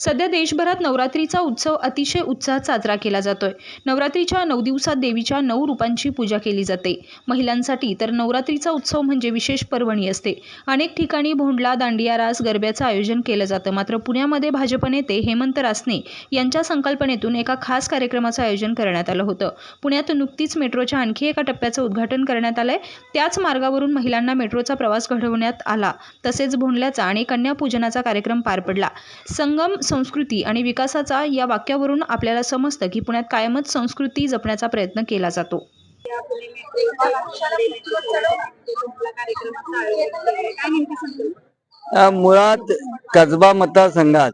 सध्या देशभरात नवरात्रीचा उत्सव अतिशय उत्साहात साजरा केला जातोय. नवरात्रीच्या नऊ दिवसात देवीच्या नऊ रूपांची पूजा केली जाते. महिलांसाठी तर नवरात्रीचा उत्सव म्हणजे विशेष पर्वणी असते. अनेक ठिकाणी भोंडला दांडिया रास गरब्याचं आयोजन केलं जातं. मात्र पुण्यामध्ये भाजप नेते हेमंत रासने यांच्या संकल्पनेतून एका खास कार्यक्रमाचं आयोजन करण्यात आलं होतं. पुण्यात नुकतीच मेट्रोच्या आणखी एका टप्प्याचं उद्घाटन करण्यात आलंय. त्याच मार्गावरून महिलांना मेट्रोचा प्रवास घडवण्यात आला. तसेच भोंडल्याचा आणि कन्यापूजनाचा कार्यक्रम पार पडला. संगम संस्कृती आणि विकासाचा या वाक्यावरून आपल्याला समजतं की पुण्यात कायमच संस्कृती जपण्याचा प्रयत्न केला जातो. मुळात कसबा मतदारसंघात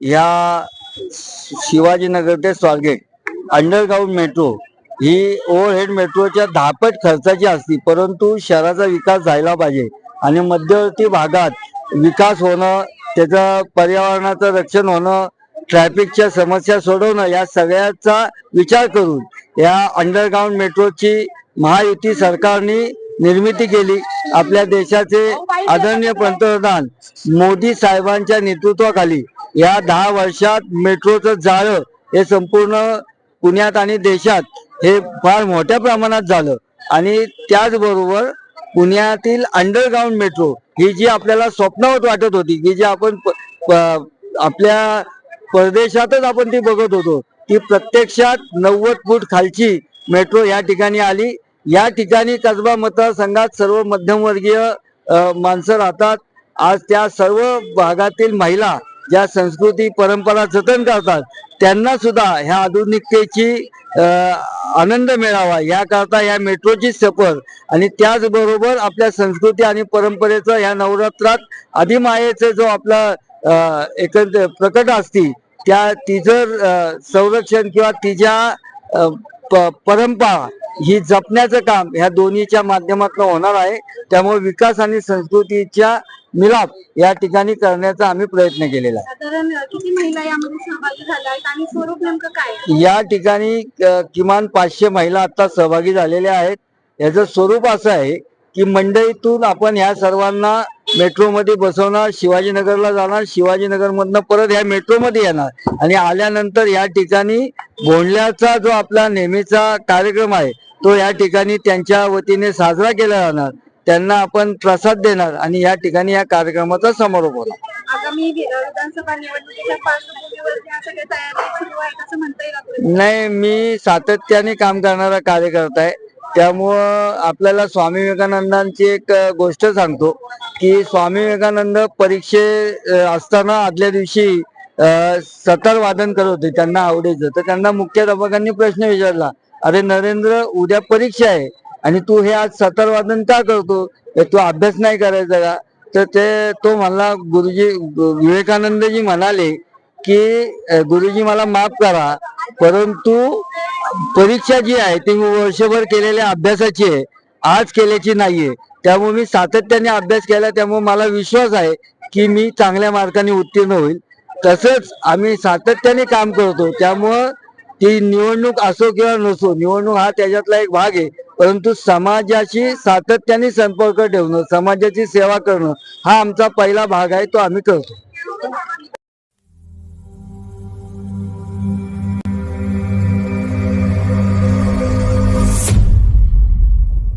या शिवाजीनगर ते स्वारगेट अंडरग्राऊंड मेट्रो ही ओव्हरहेड मेट्रोच्या दहापट खर्चाची असती परंतु शहराचा विकास झाला पाहिजे आणि मध्यवर्ती भागात विकास होणं त्याचं पर्यावरणाचं रक्षण होणं ट्रॅफिकच्या समस्या सोडवणं या सगळ्याचा विचार करून या अंडरग्राऊंड मेट्रोची महायुती सरकारने निर्मिती केली. आपल्या देशाचे आदरणीय पंतप्रधान मोदी साहेबांच्या नेतृत्वाखाली या दहा वर्षात मेट्रोचं जाळं हे संपूर्ण पुण्यात आणि देशात हे फार मोठ्या प्रमाणात झालं. आणि त्याचबरोबर पुण्यातील अंडरग्राऊंड मेट्रो ही जी आपल्याला स्वप्नावत वाटत होती की जी आपण प- आपल्या परदेशातच आपण ती बघत होतो ती प्रत्यक्षात नव्वद फूट खालची मेट्रो या ठिकाणी आली. या ठिकाणी कसबा मतदारसंघात सर्व मध्यमवर्गीय माणसं राहतात. आज त्या सर्व भागातील महिला ज्या संस्कृती परंपरा जतन करतात त्यांना सुद्धा ह्या आधुनिकतेची आनंद मिळावा. याकरता या मेट्रोची सफर आणि त्याचबरोबर आपल्या संस्कृती आणि परंपरेचा या नवरात्रात अधिमायेचं जो आपला अ, प्रकट असती त्या तिचं संरक्षण किंवा तिच्या प- परंपरा ही जपण्याचं काम ह्या दोन्हीच्या माध्यमातून होणार आहे. त्यामुळे विकास आणि संस्कृतीच्या मिलाप या ठिकाणी करण्याचा आम्ही प्रयत्न केलेला आहे? या ठिकाणी किमान पाचशे महिला आता सहभागी झालेल्या आहेत. याचं स्वरूप असं आहे की मंडईतून आपण ह्या सर्वांना मेट्रोमध्ये बसवणार शिवाजीनगरला जाणार शिवाजीनगर मधनं परत ह्या मेट्रोमध्ये येणार. आणि आल्यानंतर या ठिकाणी भोंडल्याचा जो आपला नेहमीचा कार्यक्रम आहे तो या ठिकाणी त्यांच्या वतीने साजरा केला जाणार. त्यांना आपण प्रसाद देणार आणि या ठिकाणी या कार्यक्रमाचा समारोप होणार. नाही मी सातत्याने काम करणारा कार्यकर्ता आहे. त्यामुळं आपल्याला स्वामी विवेकानंदांची एक गोष्ट सांगतो की स्वामी विवेकानंद परीक्षे असताना आदल्या दिवशी सतार वादन करत होते त्यांना आवडायचं तर त्यांना मुख्याध्यापकांनी प्रश्न विचारला अरे नरेंद्र उद्या परीक्षा आहे. आणि तू हे आज सतर वादन का करतो? तू अभ्यास नाही करायचा का? तर ते तो मला गुरुजी विवेकानंदजी म्हणाले की गुरुजी मला माफ करा परंतु परीक्षा जी आहे ती मी वर्षभर केलेल्या अभ्यासाची आहे आज केल्याची नाहीये. त्यामुळे मी सातत्याने अभ्यास केला त्यामुळे मला विश्वास आहे की मी चांगल्या मार्काने उत्तीर्ण होईल. तसंच आम्ही सातत्याने काम करतो त्यामुळं ती निवडणूक असो किंवा नसो निवडणूक हा त्याच्यातला एक भाग आहे. परंतु समाजाशी सातत्याने संपर्क ठेवणं समाजाची सेवा करणं हा आमचा पहिला भाग आहे तो आम्ही करतो.